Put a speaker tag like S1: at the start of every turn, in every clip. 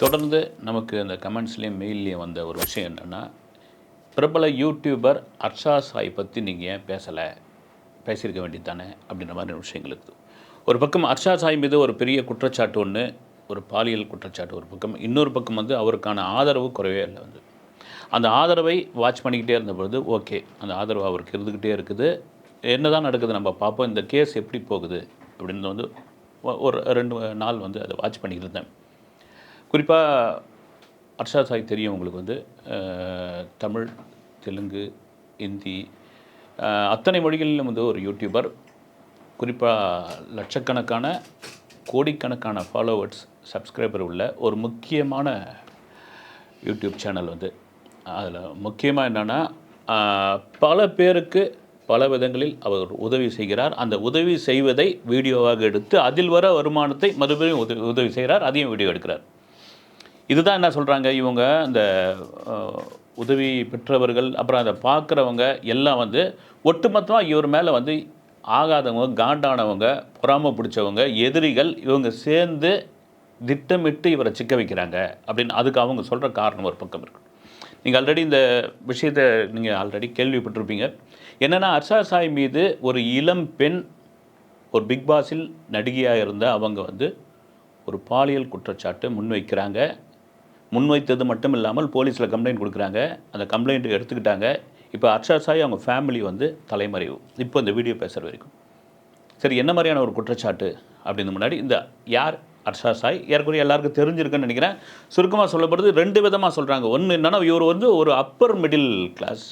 S1: தொடர்ந்து நமக்கு அந்த கமெண்ட்ஸ்லேயும் மெயில்லையும் வந்த ஒரு விஷயம் என்னென்னா பிரபல யூடியூபர் அர்ஷா சாய் பற்றி நீங்கள் ஏன் பேசலை? பேசியிருக்க வேண்டியதானே அப்படின்ற மாதிரி விஷயங்கள் இருக்குது ஒரு பக்கம் அர்ஷா சாய் மீது ஒரு பெரிய குற்றச்சாட்டு ஒன்று ஒரு பாலியல் குற்றச்சாட்டு ஒரு பக்கம் இன்னொரு பக்கம் வந்து அவருக்கான ஆதரவு குறைவே இல்லை வந்து. அந்த ஆதரவை வாட்ச் பண்ணிக்கிட்டே இருந்த பொழுது ஓகே அந்த ஆதரவு அவருக்கு இருந்துக்கிட்டே இருக்குது. என்ன தான் நடக்குது நம்ம பார்ப்போம் இந்த கேஸ் எப்படி போகுது? அப்படின்னு வந்து ஒரு ரெண்டு நாள் வந்து அதை வாட்ச் பண்ணிக்கிட்டு இருந்தேன். குறிப்பாக அர்ஷா சாய் தெரியும் உங்களுக்கு வந்து. தமிழ் தெலுங்கு ஹிந்தி அத்தனை மொழிகளிலும் வந்து ஒரு யூடியூபர் குறிப்பாக லட்சக்கணக்கான கோடிக்கணக்கான ஃபாலோவர்ஸ் சப்ஸ்கிரைபர் உள்ள ஒரு முக்கியமான யூடியூப் சேனல் வந்து. அதில் முக்கியமாக என்னென்னா பல பேருக்கு பல விதங்களில் அவர் உதவி செய்கிறார். அந்த உதவி செய்வதை வீடியோவாக எடுத்து அதில் வர வருமானத்தை மறுபடியும் உதவி உதவி செய்கிறார். அதையும் வீடியோ எடுக்கிறார். இதுதான் என்ன சொல்கிறாங்க இவங்க இந்த உதவி பெற்றவர்கள் அப்புறம் அதை பார்க்குறவங்க எல்லாம் வந்து ஒட்டுமொத்தமாக இவர் மேலே வந்து ஆகாதவங்க காண்டானவங்க பொறாம பிடிச்சவங்க எதிரிகள் இவங்க சேர்ந்து திட்டமிட்டு இவரை சிக்க வைக்கிறாங்க அப்படின்னு அதுக்கு அவங்க சொல்கிற காரணம் ஒரு பக்கம் இருக்கு. நீங்கள் ஆல்ரெடி இந்த விஷயத்தை நீங்கள் ஆல்ரெடி கேள்விப்பட்டிருப்பீங்க. என்னென்னா அர்ஷா சாய் மீது ஒரு இளம் பெண் ஒரு பிக் பாஸில் நடிகையாக இருந்த அவங்க வந்து ஒரு பாலியல் குற்றச்சாட்டு முன்வைக்கிறாங்க. முன்வைத்தது மட்டும் இல்லாமல் போலீஸில் கம்ப்ளைண்ட் கொடுக்குறாங்க. அந்த கம்ப்ளைண்ட் எடுத்துக்கிட்டாங்க. இப்போ அர்ஷா சாய் அவங்க ஃபேமிலி வந்து தலைமறைவு. இப்போ இந்த வீடியோ பேசுகிற வரைக்கும். சரி என்ன மாதிரியான ஒரு குற்றச்சாட்டு அப்படின்னு முன்னாடி இந்த யார் அர்ஷா சாய்? ஏற்கனவே எல்லாருக்கும் தெரிஞ்சிருக்குன்னு நினைக்கிறேன். சுருக்கமாக சொல்லப்படுறது ரெண்டு விதமாக சொல்கிறாங்க ஒன்று என்னன்னா இவர் வந்து ஒரு அப்பர் மிடில் கிளாஸ்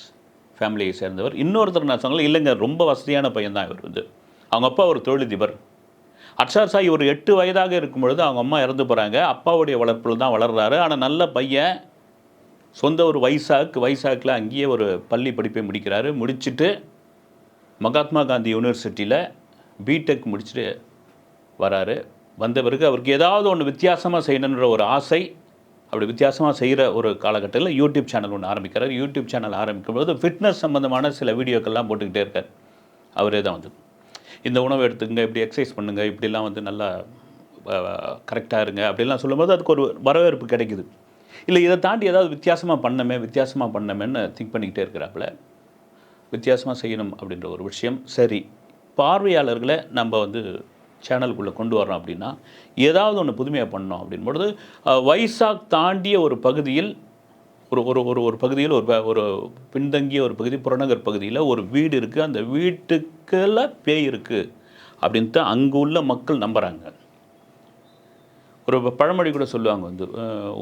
S1: ஃபேமிலியை சேர்ந்தவர். இன்னொருத்தர் நான் சொன்னல இல்லைங்க ரொம்ப வசதியான பையன் தான் இவர் வந்து. அவங்க அப்பா ஒரு தொழிலதிபர். அர்ஷா சாய் ஒரு எட்டு வயதாக இருக்கும் பொழுது அவங்க அம்மா இறந்து போகிறாங்க அப்பாவுடைய வளர்ப்பில் தான் வளர்றாரு. ஆனால் நல்ல பையன் சொந்த ஒரு வைசாக் வைசாக்கில் அங்கேயே ஒரு பள்ளி படிப்பை முடிக்கிறாரு. முடிச்சுட்டு மகாத்மா காந்தி யூனிவர்சிட்டியில் பிடெக் முடிச்சுட்டு வராரு. வந்த பிறகு அவருக்கு ஏதாவது ஒன்று வித்தியாசமாக செய்யணுன்ற ஒரு ஆசை அப்படி வித்தியாசமாக செய்கிற ஒரு காலகட்டத்தில் யூடியூப் சேனல் ஒன்று ஆரம்பிக்கிறார். யூடியூப் சேனல் ஆரம்பிக்கும் போது ஃபிட்னஸ் சம்மந்தமான சில வீடியோக்கள்லாம் போட்டுக்கிட்டே இருக்கார். அவரே தான் வந்து. இந்த உணவு எடுத்துக்கங்க இப்படி எக்ஸசைஸ் பண்ணுங்கள் இப்படிலாம் வந்து நல்லா கரெக்டாக இருங்க அப்படிலாம் சொல்லும்போது அதுக்கு ஒரு வரவேற்பு கிடைக்குது. இல்லை இதை தாண்டி ஏதாவது வித்தியாசமாக பண்ணமே வித்தியாசமாக பண்ணமேன்னு திங்க் பண்ணிக்கிட்டே இருக்கிறாப்புல வித்தியாசமாக செய்யணும் அப்படின்ற ஒரு விஷயம். சரி பார்வையாளர்களை நம்ம வந்து சேனலுக்குள்ளே கொண்டு வரோம் அப்படின்னா ஏதாவது ஒன்று புதுமையாக பண்ணோம் அப்படின் பொழுது வைசாக் தாண்டிய ஒரு பகுதியில் ஒரு ஒரு ஒரு ஒரு பகுதியில் ஒரு ப- ஒரு பின்தங்கிய ஒரு பகுதி புறநகர் பகுதியில் ஒரு வீடு இருக்குது அந்த வீட்டுக்கெல்லாம் பேய் இருக்குது அப்படின்ட்டு அங்கே உள்ள மக்கள் நம்புகிறாங்க ஒரு பழமொழி கூட சொல்லுவாங்க வந்து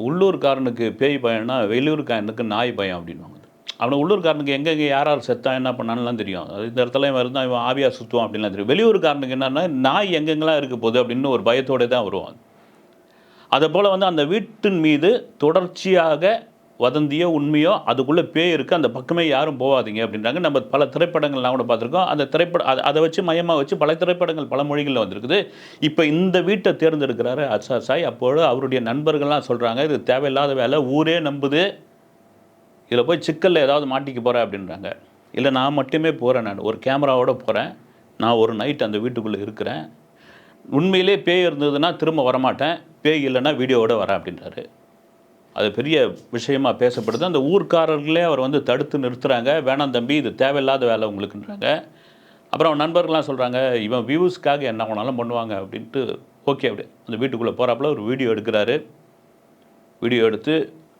S1: உள்ளூர்காரனுக்கு பேய் பயம்னா வெளியூர்காரனுக்கு நாய் பயம் அப்படின்வாங்க அவனை உள்ளூர்காரனுக்கு எங்கெங்கே யார் யார் செத்தான் என்ன பண்ணான்லாம் தெரியும். அது இந்த இடத்துல இவன் இருந்தால் இவன் ஆவியா சுற்றுவான் அப்படின்லாம் தெரியும். வெளியூர்காரனுக்கு என்னென்னா நாய் எங்கெங்கெல்லாம் இருக்க போகுது அப்படின்னு ஒரு பயத்தோடு தான் வருவான். அதை போல் வந்து அந்த வீட்டின் மீது தொடர்ச்சியாக வதந்தியோ உண்மையோ அதுக்குள்ளே பேய் இருக்குது அந்த பக்கமே யாரும் போகாதீங்க அப்படின்றாங்க. நம்ம பல திரைப்படங்கள்லாம் கூட பார்த்துருக்கோம். அந்த திரைப்படம் அதை அதை வச்சு மையமாக வச்சு பல திரைப்படங்கள் பல மொழிகளில் வந்திருக்குது. இப்போ இந்த வீட்டை தேர்ந்தெடுக்கிறாரு அர்ஷா சாய். அப்பொழுது அவருடைய நண்பர்கள்லாம் சொல்கிறாங்க இது தேவையில்லாத வேலை ஊரே நம்புது. இதில் போய் சிக்கலில் ஏதாவது மாட்டிக்க போகிறேன் அப்படின்றாங்க. இல்லை நான் மட்டுமே போகிறேன் நான். ஒரு கேமராவோட போகிறேன் நான் ஒரு நைட் அந்த வீட்டுக்குள்ளே இருக்கிறேன். உண்மையிலே பேய் இருந்ததுன்னா திரும்ப வரமாட்டேன். பேய் இல்லைன்னா வீடியோவோட வரேன் அப்படின்றாரு. அது பெரிய விஷயமாக பேசப்படுது. அந்த ஊர்க்காரர்களே அவர் வந்து தடுத்து நிறுத்துகிறாங்க வேணாம் தம்பி இது தேவையில்லாத வேலை உங்களுக்குன்றாங்க. அப்புறம் அவன் நண்பர்கள்லாம் சொல்கிறாங்க இவன் வியூஸ்க்காக என்ன வேணாலும் பண்ணுவாங்க அப்படின்ட்டு ஓகே அப்படி. அந்த வீட்டுக்குள்ளே போகிறாப்புல ஒரு வீடியோ எடுக்கிறாரு. வீடியோ எடுத்து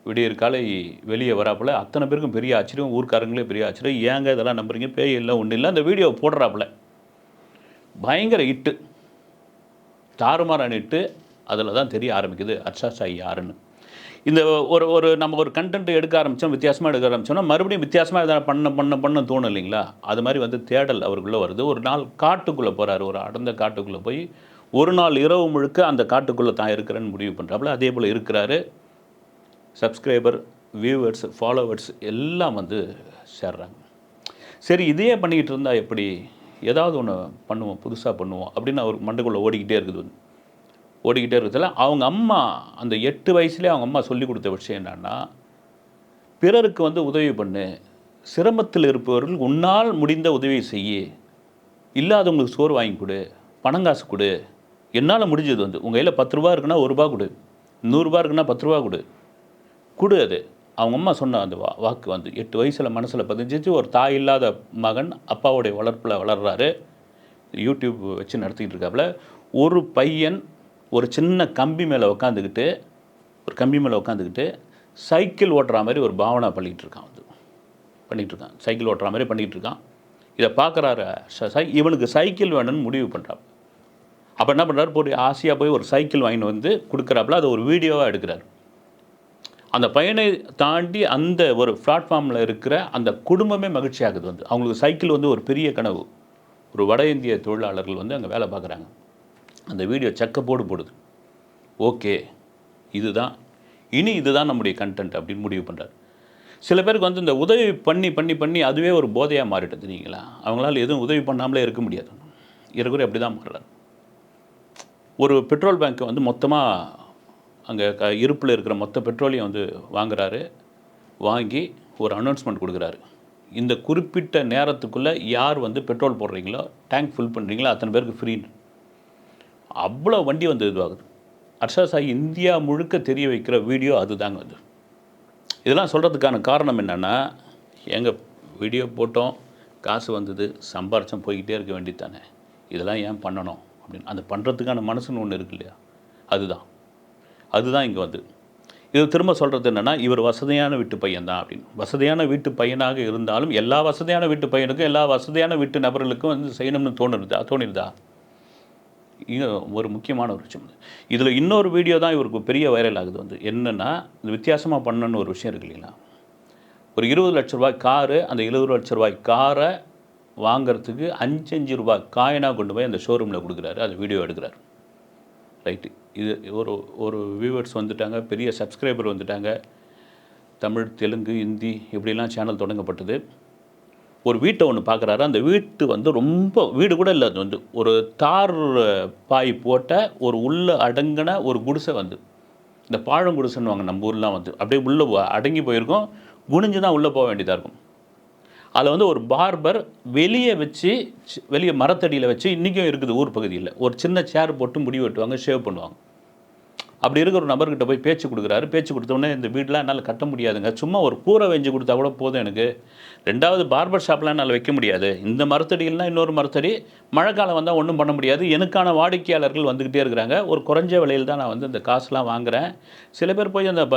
S1: விடியற் காலை வெளியே வராப்புல அத்தனை பேருக்கும் பெரிய ஆச்சரியம் ஊர்க்காரங்களே பெரிய ஆச்சரியம். ஏங்க இதெல்லாம் நம்புறீங்க? பேய் இல்லை ஒன்றும் இல்லை. அந்த வீடியோ போடுறாப்புல. பயங்கர இட்டு தாறுமாறான இட்டு அதில் தான் தெரிய ஆரம்பிக்குது அர்ஷா சாய் யாருன்னு? இந்த ஒரு ஒரு நம்ம ஒரு கண்டென்ட் எடுக்க ஆரம்பித்தோம் வித்தியாசமாக எடுக்க ஆரம்பிச்சோம்னா மறுபடியும் வித்தியாசமாக எதாவது பண்ண பண்ண பண்ண தோணும் இல்லைங்களா? அது மாதிரி வந்து தேடல் அவருக்குள்ளே வருது. ஒரு நாள் காட்டுக்குள்ளே போகிறாரு ஒரு அடர்ந்த காட்டுக்குள்ளே போய் ஒரு நாள் இரவு முழுக்க அந்த காட்டுக்குள்ளே தான் இருக்கிறேன்னு முடிவு பண்ணுறாப்புல அதே போல் இருக்கிறாரு சப்ஸ்கிரைபர் வியூவர்ஸ் ஃபாலோவர்ஸ் எல்லாம் வந்து சேர்றாங்க. சரி இதையே பண்ணிக்கிட்டு இருந்தால் எப்படி? ஏதாவது ஒன்று பண்ணுவோம் புதுசாக பண்ணுவோம் அப்படின்னு அவர் மண்டைக்குள்ளே ஓடிக்கிட்டே இருக்குது. ஓடிக்கிட்டே இருக்கிறதுல அவங்க அம்மா அந்த எட்டு வயசுலேயே அவங்க அம்மா சொல்லி கொடுத்த விஷயம் என்னன்னா பிறருக்கு வந்து உதவி பண்ணு சிரமத்தில் இருப்பவர்கள் உன்னால் முடிந்த உதவி செய் இல்லாதவங்களுக்கு சோறு வாங்கி கொடு பணங்காசு கொடு என்னால் முடிஞ்சது வந்து உங்கள் கையில் பத்து ரூபா இருக்குன்னா ஒரு ரூபா கொடு நூறுரூபா இருக்குன்னா பத்து ரூபா கொடு கொடு அது. அவங்க அம்மா சொன்ன அந்த வா வாக்கு வந்து எட்டு வயசில் மனசில் பதிஞ்சிச்சு ஒரு தாய் இல்லாத மகன் அப்பாவுடைய வளர்ப்பில் வளர்கிறாரு யூடியூப் வச்சு நடத்திக்கிட்டு இருக்காப்புல ஒரு பையன் ஒரு சின்ன கம்பி மேலே உட்காந்துக்கிட்டு ஒரு கம்பி மேலே உட்காந்துக்கிட்டு சைக்கிள் ஓட்டுற மாதிரி ஒரு பாவனை பண்ணிகிட்டு இருக்கான் வந்து. பண்ணிகிட்டு இருக்கான் சைக்கிள் ஓட்டுற மாதிரி பண்ணிகிட்டு இருக்கான் இதை பார்க்குறாரு சை இவனுக்கு சைக்கிள் வேணும்னு முடிவு பண்ணுறான் அப்போ என்ன பண்ணுறாரு போய் ஆசையாக போய் ஒரு சைக்கிள் வாங்கிட்டு வந்து கொடுக்குறாப்புல அதை ஒரு வீடியோவாக எடுக்கிறார். அந்த பையனை தாண்டி அந்த ஒரு பிளாட்ஃபார்மில் இருக்கிற அந்த குடும்பமே மகிழ்ச்சியாகுது வந்து. அவங்களுக்கு சைக்கிள் வந்து ஒரு பெரிய கனவு. ஒரு வட இந்திய தொழிலாளர்கள் வந்து அங்கே வேலை பார்க்குறாங்க. அந்த வீடியோ செக்கப்போடு போடுது. ஓகே இதுதான். இனி இதுதான் நம்முடைய கண்டென்ட் அப்படின்னு முடிவு பண்ணுறாரு சில பேருக்கு வந்து இந்த உதவி பண்ணி பண்ணி பண்ணி அதுவே ஒரு போதையாக மாறிட்டது நீங்களா அவங்களால எதுவும் உதவி பண்ணாமலே இருக்க முடியாது. இருக்கிற அப்படி தான் மாறுறாரு. ஒரு பெட்ரோல் பேங்க்கை வந்து மொத்தமாக அங்கே க இருப்பில் இருக்கிற மொத்த பெட்ரோலையும் வந்து வாங்குறாரு. வாங்கி ஒரு அனௌன்ஸ்மெண்ட் கொடுக்குறாரு. இந்த குறிப்பிட்ட நேரத்துக்குள்ளே யார் வந்து பெட்ரோல் போடுறீங்களோ டேங்க் ஃபில் பண்ணுறீங்களோ அத்தனை பேருக்கு ஃப்ரீன்னு அவ்வளோ வண்டி வந்து இதுவாகுது. அர்ஷாசாகி இந்தியா முழுக்க தெரிய வைக்கிற வீடியோ அதுதாங்க அது. இதெல்லாம் சொல்கிறதுக்கான காரணம் என்னென்னா எங்கள் வீடியோ போட்டோம் காசு வந்தது சம்பாரிச்சம் போய்கிட்டே இருக்க வேண்டியது தானே இதெல்லாம் ஏன் பண்ணணும் அப்படின்னு. அந்த பண்ணுறதுக்கான மனசுன்னு ஒன்று இருக்கு இல்லையா? அதுதான். அதுதான் இங்கே வந்து. இது திரும்ப சொல்கிறது என்னென்னா இவர் வசதியான வீட்டு பையன் தான் அப்படின்னு. வசதியான வீட்டு பையனாக இருந்தாலும் எல்லா வசதியான வீட்டு பையனுக்கும் எல்லா வசதியான வீட்டு நபர்களுக்கும் வந்து செய்யணும்னு தோணுருதா தோணிருதா? ஒரு முக்கியமான ஒரு விஷயம். இதில் இன்னொரு வீடியோ தான் இவருக்கு பெரிய வைரல் ஆகுது வந்து. என்னென்னா இந்த வித்தியாசமாக பண்ணணுன்னு ஒரு விஷயம் இருக்கு இல்லைங்களா? ஒரு இருபது லட்ச ரூபாய் காரு அந்த இருபது லட்ச ரூபாய் காரை வாங்குறதுக்கு அஞ்சு அஞ்சு ரூபாய் காயினாக கொண்டு போய் அந்த ஷோரூமில் கொடுக்குறாரு. அந்த வீடியோ எடுக்கிறார். ரைட்டு இது ஒரு ஒரு வியூவர்ஸ் வந்துட்டாங்க பெரிய சப்ஸ்கிரைபர் வந்துட்டாங்க. தமிழ் தெலுங்கு ஹிந்தி இப்படிலாம் சேனல் தொடங்கப்பட்டது. ஒரு வீட்டை ஒன்று பார்க்குறாரு அந்த வீட்டு வந்து ரொம்ப வீடு கூட இல்லை அது வந்து ஒரு தார் பாய் போட்ட ஒரு உள்ள அடங்கின ஒரு குடிசை வந்து. இந்த பாழங்குடிசைன்னுவாங்க நம்ம ஊர்லாம் வந்து. அப்படியே உள்ளே அடங்கி போயிருக்கோம். குனிஞ்சு தான் உள்ளே போக வேண்டியதாக இருக்கும். அதில் வந்து ஒரு பார்பர் வெளியே வச்சு வெளியே மரத்தடியில் வச்சு இன்றைக்கும் இருக்குது ஊர் பகுதியில். ஒரு சின்ன சேர் போட்டு முடி வெட்டுவாங்க ஷேவ் பண்ணுவாங்க. அப்படி இருக்கிற ஒரு நபர்கிட்ட போய் பேச்சு கொடுக்குறாரு. பேச்சு கொடுத்தோடனே இந்த வீடெலாம் என்னால் கட்ட முடியாதுங்க. சும்மா ஒரு கூரை வெஞ்சு கொடுத்தா கூட போதும் எனக்கு. ரெண்டாவது பார்பர் ஷாப்லாம் என்னால் வைக்க முடியாது. இந்த மரத்தடியில்னா இன்னொரு மரத்தடி. மழைக்காலம் வந்தால் ஒன்றும் பண்ண முடியாது. எனக்கான வாடிக்கையாளர்கள் வந்துக்கிட்டே இருக்கிறாங்க. ஒரு குறைஞ்ச விலையில் தான் நான் வந்து இந்த காசுலாம் வாங்குறேன். சில பேர் போய் அந்த ப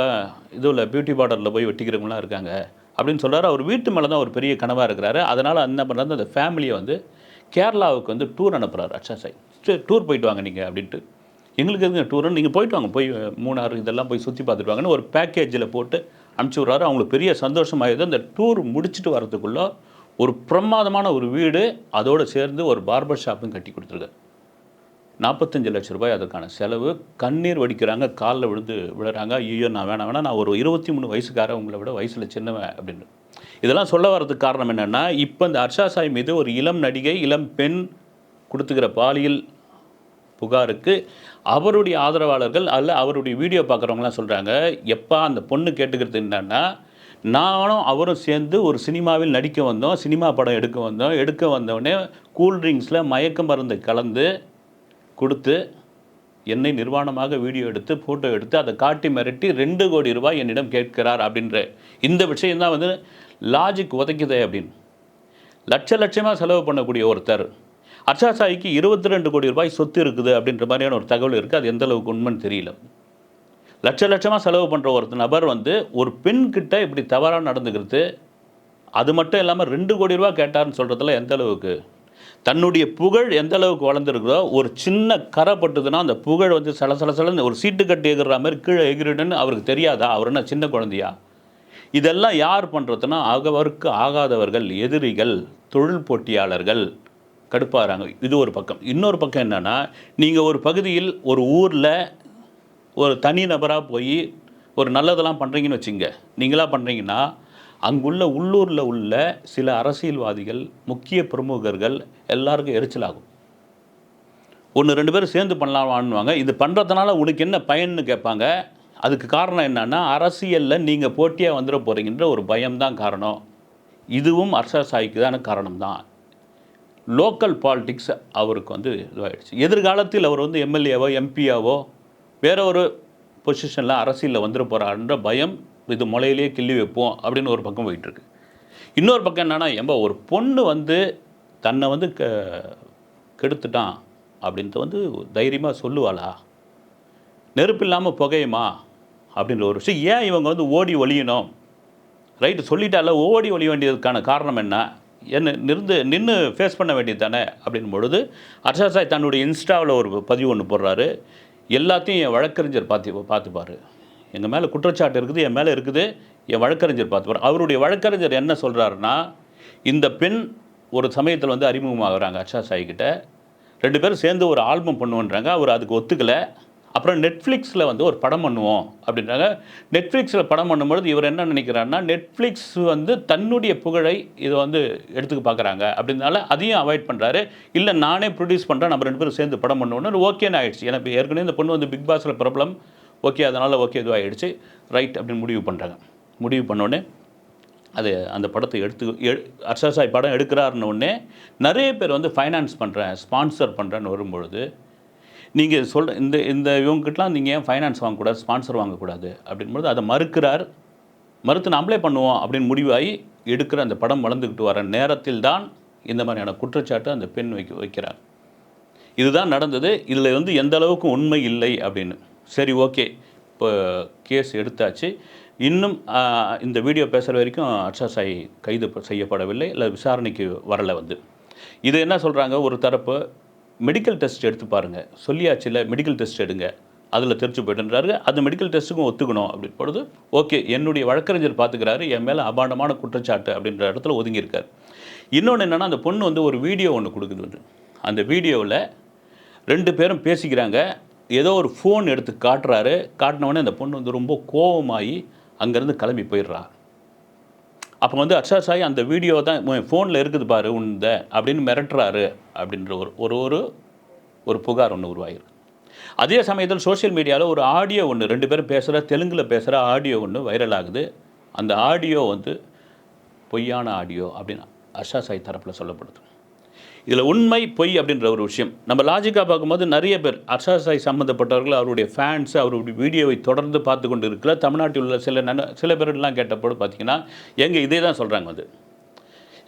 S1: இதுவில் பியூட்டி பார்லரில் போய் வெட்டிக்கிறவங்களாம் இருக்காங்க. அப்படின்னு சொல்கிறார் அவர் வீட்டு மேலே தான் ஒரு பெரிய கனவாக இருக்கிறாரு. அதனால் என்ன பண்ணுறாரு அந்த ஃபேமிலியை வந்து கேரளாவுக்கு வந்து டூர் அனுப்புகிறார் அச்சா சாய். சரி டூர் போயிட்டு வாங்க நீங்கள் அப்படின்ட்டு. எங்களுக்கு எதுங்க டூரு நீங்கள் போயிட்டு வாங்க. போய் மூணாறு இதெல்லாம் போய் சுற்றி பார்த்துட்டு வாங்கன்னு ஒரு பேக்கேஜில் போட்டு அனுப்பிச்சி விட்றாரு. அவங்களுக்கு பெரிய சந்தோஷமாகிது அந்த டூர் முடிச்சுட்டு வரதுக்குள்ளே ஒரு பிரமாதமான ஒரு வீடு அதோடு சேர்ந்து ஒரு பார்பர் ஷாப்பும் கட்டி கொடுத்துருக்காரு. நாற்பத்தஞ்சு லட்ச ரூபாய் அதுக்கான செலவு. கண்ணீர் வடிக்கிறாங்க. காலில் விழுந்து விழுறாங்க. ஐயோ நான் வேணாம் வேணாம் நான் ஒரு இருபத்தி மூணு வயசுக்கார உங்களை விட வயசில் சின்னவன் அப்படின்னு. இதெல்லாம் சொல்ல வர்றதுக்கு காரணம் என்னென்னா இப்போ இந்த அர்ஷா சாய் மீது ஒரு இளம் நடிகை இளம் பெண் கொடுத்துக்கிற பாலியல் புகாருக்கு அவருடைய ஆதரவாளர்கள் அல்ல அவருடைய வீடியோ பார்க்குறவங்களாம் சொல்கிறாங்க எப்போ அந்த பொண்ணு கேட்டுக்கிறது என்னன்னா நானும் அவரும் சேர்ந்து ஒரு சினிமாவில் நடிக்க வந்தோம் சினிமா படம் எடுக்க வந்தோம் எடுக்க வந்தோடனே கூல்ட்ரிங்க்ஸில் மயக்க மருந்து கலந்து கொடுத்து என்னை நிர்வாணமாக வீடியோ எடுத்து ஃபோட்டோ எடுத்து அதை காட்டி மிரட்டி ரெண்டு கோடி ரூபாய் என்னிடம் கேட்கிறார் அப்படின்ற இந்த விஷயம்தான் வந்து லாஜிக் உதைக்குதே அப்படின்னு. லட்ச லட்சமாக செலவு பண்ணக்கூடிய ஒருத்தர். அர்ஷா சாய்க்கு இருபத்தி ரெண்டு கோடி ரூபாய் சொத்து இருக்குது அப்படின்ற மாதிரியான ஒரு தகவல் இருக்குது அது எந்த அளவுக்கு உண்மைன்னு தெரியல. லட்ச லட்சமாக செலவு பண்ணுற ஒரு நபர் வந்து ஒரு பெண் கிட்ட இப்படி தவறாக நடந்துக்கிறது அது மட்டும் இல்லாமல் ரெண்டு கோடி ரூபா கேட்டார்னு சொல்கிறதுல எந்த அளவுக்கு? தன்னுடைய புகழ் எந்த அளவுக்கு வளர்ந்துருக்குதோ ஒரு சின்ன கரை பட்டுதுன்னா அந்த புகழ் வந்து சல ஒரு சீட்டு கட்டி எகிற மாதிரி கீழே எகிரிடுன்னு அவருக்கு தெரியாதா? அவர் என்ன சின்ன குழந்தையா? இதெல்லாம் யார் பண்ணுறதுன்னா அவருக்கு ஆகாதவர்கள் எதிரிகள் தொழில் போட்டியாளர்கள் கடுப்பாகிறாங்க இது ஒரு பக்கம். இன்னொரு பக்கம் என்னென்னா நீங்கள் ஒரு பகுதியில் ஒரு ஊரில் ஒரு தனி நபராக போய் ஒரு நல்லதெல்லாம் பண்ணுறீங்கன்னு வச்சுங்க. நீங்களாக பண்ணுறீங்கன்னா அங்குள்ள உள்ளூரில் உள்ள சில அரசியல்வாதிகள் முக்கிய பிரமுகர்கள் எல்லாருக்கும் எரிச்சலாகும். ஒன்று ரெண்டு பேரும் சேர்ந்து பண்ணலாமான்னுவாங்க. இது பண்ணுறதுனால உனக்கு என்ன பயன்னு கேட்பாங்க. அதுக்கு காரணம் என்னென்னா அரசியலில் நீங்கள் போட்டியாக வந்துட போகிறீங்கன்ற ஒரு பயம்தான் காரணம். இதுவும் அர்ஷா தான காரணம் தான் லோக்கல் பாலிட்டிக்ஸ் அவருக்கு வந்து இதுவாகிடுச்சு எதிர்காலத்தில் அவர் வந்து எம்எல்ஏவோ எம்பியாவோ வேற ஒரு பொசிஷனில் அரசியலில் வந்துட போகிறாருன்ற பயம் இது முளையிலேயே கிள்ளி வைப்போம் அப்படின்னு ஒரு பக்கம் போயிட்டுருக்கு. இன்னொரு பக்கம் என்னென்னா எம்ப ஒரு பொண்ணு வந்து தன்னை வந்து க கெடுத்துட்டான் அப்படின்ட்டு வந்து தைரியமாக சொல்லுவாளா? நெருப்பு இல்லாமல் புகையுமா? அப்படின்ற ஒரு விஷயம். ஏன் இவங்க வந்து ஓடி ஒழியணும் ரைட்டு சொல்லிட்டால ஓடி ஒழிய வேண்டியதுக்கான காரணம் என்ன? என்ன நிருந்து நின்று ஃபேஸ் பண்ண வேண்டியது தானே அப்படின் பொழுது அர்ஷா சாய் தன்னுடைய இன்ஸ்டாவில் ஒரு பதிவு ஒன்று போடுறாரு. எல்லாத்தையும் என் வழக்கறிஞர் பார்த்து பார்த்துப்பார் எங்கள் மேலே குற்றச்சாட்டு இருக்குது என் மேலே இருக்குது என் வழக்கறிஞர் பார்த்துப்பார் அவருடைய வழக்கறிஞர் என்ன சொல்கிறாருன்னா இந்த பெண் ஒரு சமயத்தில் வந்து அறிமுகமாகறாங்க அர்ஷா சாய்கிட்ட. ரெண்டு பேரும் சேர்ந்து ஒரு ஆல்பம் பண்ணுவோன்றாங்க. அவர் அதுக்கு ஒத்துக்கலை. அப்புறம் நெட்ஃப்ளிக்ஸில் வந்து ஒரு படம் பண்ணுவோம் அப்படின்றாங்க. நெட்ஃப்ளிக்ஸில் படம் பண்ணும்பொழுது இவர் என்ன நினைக்கிறாருன்னா நெட்ஃப்ளிக்ஸ் வந்து தன்னுடைய புகழை இதை வந்து எடுத்துக்க பார்க்குறாங்க அப்படின்னால அதையும் அவாய்ட் பண்ணுறாரு இல்லை நானே ப்ரொடியூஸ் பண்ணுறேன் நம்ம ரெண்டு பேரும் சேர்ந்து படம் பண்ணுவோன்னு ஓகேன்னு ஆயிடுச்சு. எனக்கு ஏற்கனவே இந்த பொண்ணு வந்து பிக் பாஸில் ப்ராப்ளம் ஓகே அதனால் ஓகே இதுவாகிடுச்சு ரைட் அப்படின்னு முடிவு பண்ணுறாங்க முடிவு பண்ணோடனே அது அந்த படத்தை எடுத்து எ- அர்ஷா சாய் படம் எடுக்கிறாருன்னு உடனே நிறைய பேர் வந்து ஃபைனான்ஸ் பண்ணுறேன் ஸ்பான்சர் பண்ணுறேன்னு வரும்பொழுது நீங்கள் சொல்கிற இந்த இந்த இவங்ககிட்டலாம் நீங்கள் ஏன் ஃபைனான்ஸ் வாங்கக்கூடாது ஸ்பான்சர் வாங்கக்கூடாது அப்படின்போது அதை மறுக்கிறார். மறுத்து நம்மளே பண்ணுவோம் அப்படின்னு முடிவாகி எடுக்கிற அந்த படம் வளர்ந்துக்கிட்டு வர நேரத்தில் தான் இந்த மாதிரியான குற்றச்சாட்டு அந்த பெண் வைக்க வைக்கிறார். இதுதான் நடந்தது. இதில் வந்து எந்த அளவுக்கு உண்மை இல்லை அப்படின்னு. சரி ஓகே. இப்போ கேஸ் எடுத்தாச்சு. இன்னும் இந்த வீடியோ பேசுகிற வரைக்கும் அர்ஷா சாய் கைது செய்யப்படவில்லை. இல்லை விசாரணைக்கு வரலை வந்து. இது என்ன சொல்கிறாங்க ஒரு தரப்பு மெடிக்கல் டெஸ்ட் எடுத்து பாருங்கள் சொல்லியாச்சுல மெடிக்கல் டெஸ்ட் எடுங்க. அதில் தெரிஞ்சு போயிட்டுன்றாரு அந்த மெடிக்கல் டெஸ்ட்டுக்கும் ஒத்துக்கணும் அப்படின்னு பொழுது ஓகே என்னுடைய வழக்கறிஞர் பார்த்துக்கிறாரு என் மேலே அபாண்டமான குற்றச்சாட்டு அப்படின்ற இடத்துல ஒதுங்கியிருக்கார். இன்னொன்று என்னென்னா அந்த பொண்ணு வந்து ஒரு வீடியோ ஒன்று கொடுக்குது வந்து. அந்த வீடியோவில் ரெண்டு பேரும் பேசிக்கிறாங்க. ஏதோ ஒரு ஃபோன் எடுத்து காட்டுறாரு. காட்டினவொடனே அந்த பொண்ணு வந்து ரொம்ப கோவமாகி அங்கேருந்து கிளம்பி போயிடுறா. அப்போ வந்து அர்ஷா சாய் அந்த வீடியோ தான் ஃபோனில் இருக்குது பாரு உந்த அப்படின்னு மிரட்டுறாரு அப்படின்ற ஒரு ஒரு ஒரு ஒரு புகார் ஒன்று உருவாகிருக்கு அதே சமயத்தில் சோஷியல் மீடியாவில் ஒரு ஆடியோ ஒன்று ரெண்டு பேரும் பேசுகிற தெலுங்கில் பேசுகிற ஆடியோ ஒன்று வைரல் ஆகுது. அந்த ஆடியோ வந்து பொய்யான ஆடியோ அப்படின்னு அர்ஷா சாய் தரப்பில் சொல்லப்படுது. இதில் உண்மை பொய் அப்படின்ற ஒரு விஷயம். நம்ம லாஜிக்காக பார்க்கும்போது நிறைய பேர் அர்ஷாசாய் சம்மந்தப்பட்டவர்கள் அவருடைய ஃபேன்ஸ் அவருடைய வீடியோவை தொடர்ந்து பார்த்து கொண்டு இருக்கிற தமிழ்நாட்டில் உள்ள சில நன சில பேரெல்லாம் கேட்டபோது பார்த்தீங்கன்னா எங்கள் இதே தான் சொல்கிறாங்க வந்து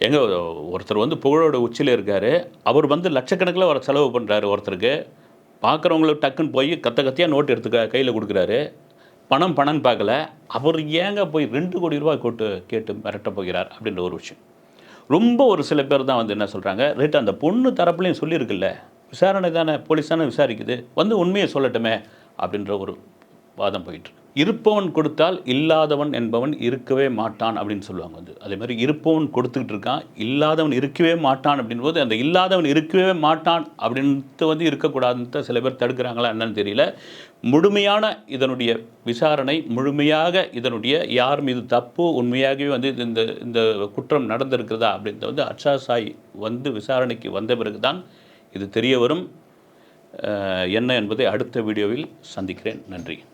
S1: எங்கள் ஒருத்தர் வந்து புகழோட உச்சியில் இருக்கார். அவர் வந்து லட்சக்கணக்கில் வர செலவு பண்ணுறாரு ஒருத்தருக்கு. பார்க்குறவங்களுக்கு டக்குன்னு போய் கத்த கத்தியாக நோட் எடுத்து கையில் கொடுக்குறாரு. பணம் பணம்னு பார்க்கல. அவர் ஏங்க போய் ரெண்டு கோடி ரூபாய் கொட்டு கேட்டு மிரட்ட போகிறார் அப்படின்ற ஒரு விஷயம். ரொம்ப ஒரு சில பேர் தான் வந்து என்ன சொல்கிறாங்க ரைட் அந்த பொண்ணு தரப்புலையும் சொல்லியிருக்குல்ல விசாரணை தானே போலீஸ் தானே விசாரிக்குது வந்து உண்மையை சொல்லட்டுமே அப்படின்ற ஒரு வாதம் போயிட்டுருக்கு. இருப்பவன் கொடுத்தால் இல்லாதவன் என்பவன் இருக்கவே மாட்டான் அப்படின்னு சொல்லுவாங்க வந்து. அதே மாதிரி இருப்பவன் கொடுத்துக்கிட்டு இருக்கான் இல்லாதவன் இருக்கவே மாட்டான் அப்படின் போது அந்த இல்லாதவன் இருக்கவே மாட்டான் அப்படின்ட்டு வந்து இருக்கக்கூடாதுன்னு சில பேர் தடுக்கிறாங்களா என்னன்னு தெரியல. முழுமையான இதனுடைய விசாரணை முழுமையாக இதனுடைய யார் மீது தப்பு உண்மையாகவே வந்து இது இந்த இந்த குற்றம் நடந்திருக்கிறதா அப்படின்றது வந்து அர்ஷா சாய் வந்து விசாரணைக்கு வந்த பிறகு தான் இது தெரிய வரும். என்ன என்பதை அடுத்த வீடியோவில் சந்திக்கிறேன். நன்றி.